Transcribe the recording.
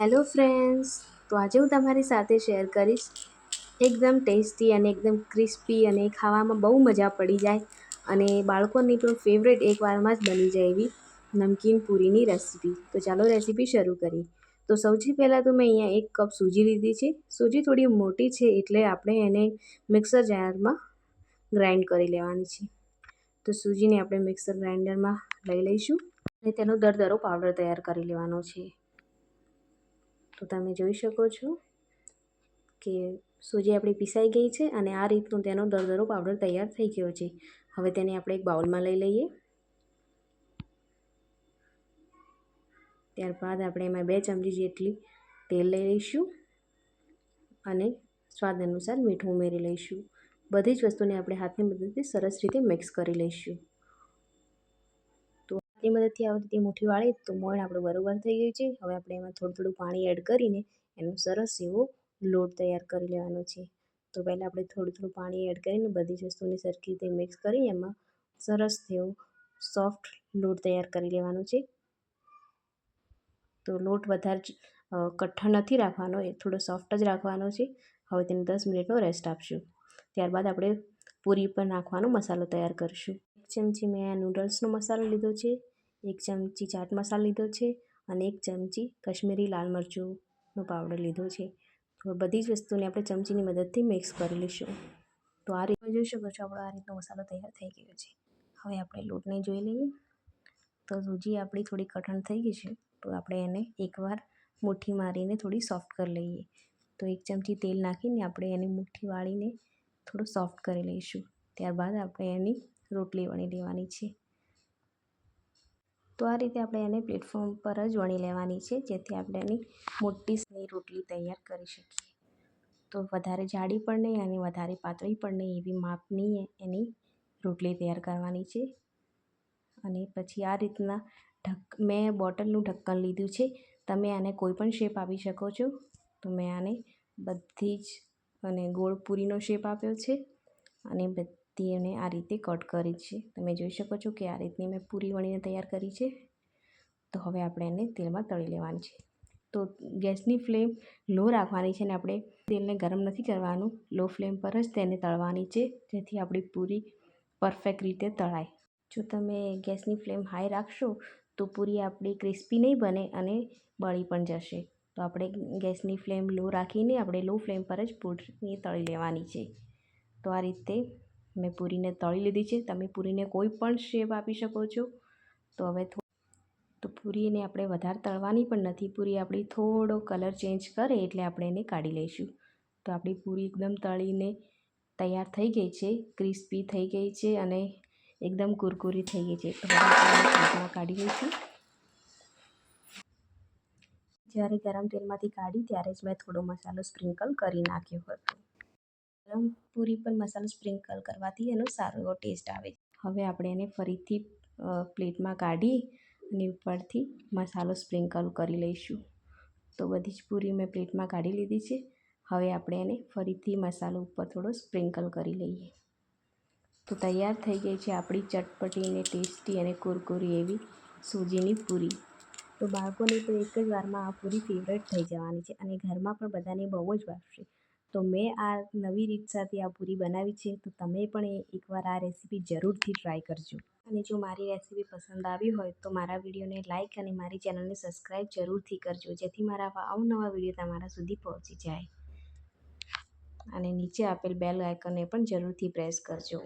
Hello friends, તો આજે હું તમારી સાથે શેર કરીશ એકદમ ટેસ્ટી અને એકદમ ક્રિસ્પી અને ખાવામાં બહુ મજા પડી જાય અને બાળકોની પણ ફેવરેટ એકવારમાં જ બની જાય એવી નમકીન પૂરીની રેસીપી તો ચાલો રેસીપી શરૂ કરીએ. તો સૌથી પહેલાં તો મેં અહીંયા એક કપ સૂજી લીધી છે. સૂજી થોડી મોટી છે એટલે આપણે એને મિક્સર જારમાં ગ્રાઇન્ડ કરી લેવાની છે. તો સૂજીને આપણે મિક્સર ગ્રાઇન્ડરમાં લઈ લઈશું અને તેનો દરદરો પાવડર તૈયાર કરી લેવાનો છે. તો તમે જોઈ શકો છો કે સૂજી આપણી પીસાઈ ગઈ છે અને આ રીતનું તેનો દરદરો પાવડર તૈયાર થઈ ગયો છે. હવે તેને આપણે એક બાઉલમાં લઈ લઈએ. ત્યારબાદ આપણે એમાં બે ચમચી જેટલી તેલ લઈ લઈશું અને સ્વાદ અનુસાર મીઠું ઉમેરી લઈશું. બધી જ વસ્તુને આપણે હાથની મદદથી સરસ રીતે મિક્સ કરી લઈશું. તો મદદથી આ રીતે મુઠ્ઠી વાળી તો મોણ આપણું બરોબર થઈ ગયું છે. હવે આપણે એમાં થોડું થોડું પાણી એડ કરીને એનો સરસ એવો લોટ તૈયાર કરી લેવાનો છે. તો પહેલાં આપણે થોડું થોડું પાણી એડ કરીને બધી જ વસ્તુને સરખી રીતે મિક્સ કરી એમાં સરસ એવો સોફ્ટ લોટ તૈયાર કરી લેવાનો છે. તો લોટ વધારે કઠણ નથી રાખવાનો, એ થોડો સોફ્ટ જ રાખવાનો છે. હવે તેને દસ મિનિટનો રેસ્ટ આપશું. ત્યારબાદ આપણે પૂરી પર નાખવાનો મસાલો તૈયાર કરીશું. ચમચી મેં આ નૂડલ્સનો મસાલો લીધો છે, એક ચમચી ચાટ મસાલો લીધો છે અને એક ચમચી કશ્મીરી લાલ મરચુંનો પાવડર લીધો છે. તો બધી જ વસ્તુને આપણે ચમચીની મદદથી મિક્સ કરી લઈશું. તો આ રીતે જોઈ શકો છો આપણો આ રીતનો મસાલો તૈયાર થઈ ગયો છે. હવે આપણે લોટને જોઈ લઈએ. તો સૂજી આપણી થોડી કઠણ થઈ ગઈ છે, તો આપણે એને એકવાર મુઠ્ઠી મારીને થોડી સોફ્ટ કરી લઈએ. તો એક ચમચી તેલ નાખીને આપણે એની મુઠ્ઠી વાળીને થોડું સોફ્ટ કરી લઈશું. ત્યારબાદ આપણે એની રોટલી વણી લેવાની છે. તો આ રીતે આપણે એને પ્લેટફોર્મ પર જ વણી લેવાની છે, જેથી આપણે એની મોટી રોટલી તૈયાર કરી શકીએ. તો વધારે જાડી પણ નહીં અને વધારે પાતળી પણ નહીં એવી માપની એની રોટલી તૈયાર કરવાની છે. અને પછી આ રીતના ઢક, મેં બોટલનું ઢક્કન લીધું છે. તમે આને કોઈ પણ શેપ આપી શકો છો. તો મેં આને બધી જ અને ગોળ પૂરીનો શેપ આપ્યો છે. અને એને આ રીતે કટ કરી છે. તમે જોઈ શકો છો કે આ રીતની મેં પૂરી વણીને તૈયાર કરી છે. તો હવે આપણે એને તેલમાં તળી લેવાની છે. તો ગેસની ફ્લેમ લો રાખવાની છે ને આપણે તેલને ગરમ નથી કરવાનું. લો ફ્લેમ પર જ તેને તળવાની છે, જેથી આપણી પૂરી પરફેક્ટ રીતે તળાય. જો તમે ગેસની ફ્લેમ હાઈ રાખશો, તો પૂરી આપણી ક્રિસ્પી નહીં બને અને બળી પણ જશે. તો આપણે ગેસની ફ્લેમ લો રાખીને આપણે લો ફ્લેમ પર જ પૂરી તળી લેવાની છે. તો આ રીતે મેં પૂરીને તળી લીધી છે. તમે પૂરીને કોઈ પણ શેપ આપી શકો છો. તો હવે તો પૂરીને આપણે વધારે તળવાની પણ નથી. પૂરી આપણી થોડો કલર ચેન્જ કરે એટલે આપણે એને કાઢી લઈશું. તો આપણી પૂરી એકદમ તળીને તૈયાર થઈ ગઈ છે. ક્રિસ્પી થઈ ગઈ છે અને એકદમ કુરકુરી થઈ ગઈ છે. તો કાઢી લઈશું. જ્યારે ગરમ તેલમાંથી કાઢી ત્યારે જ મેં થોડો મસાલો સ્પ્રિંકલ કરી નાખ્યો હતો. પૂરી પર મસાલો સ્પ્રિંકલ કરવાથી એનો સારો એવો ટેસ્ટ આવે હવે આપણે એને ફરીથી પ્લેટમાં કાઢી અને ઉપરથી મસાલો સ્પ્રિંકલ કરી લઈશું. તો બધી જ પૂરી મેં પ્લેટમાં કાઢી લીધી છે. હવે આપણે એને ફરીથી મસાલો ઉપર થોડો સ્પ્રિંકલ કરી લઈએ. તો તૈયાર થઈ ગઈ છે આપણી ચટપટી અને ટેસ્ટી અને કુરકુરી એવી સૂજીની પૂરી. તો બાળકોની તો એક જ વારમાં આ પૂરી ફેવરેટ થઈ જવાની છે અને ઘરમાં પણ બધાને બહુ જ ભાવશે. તો મેં આ નવી રીત સાથે આ પૂરી બનાવી છે, તો તમે પણ એકવાર આ રેસીપી જરૂરથી ટ્રાય કરજો. અને જો મારી રેસીપી પસંદ આવી હોય, તો મારા વિડીયોને લાઇક અને મારી ચેનલને સબસ્ક્રાઈબ જરૂરથી કરજો, જેથી મારા અવનવા વીડિયો તમારા સુધી પહોંચી જાય. અને નીચે આપેલ બેલ આઇકનને પણ જરૂરથી પ્રેસ કરજો.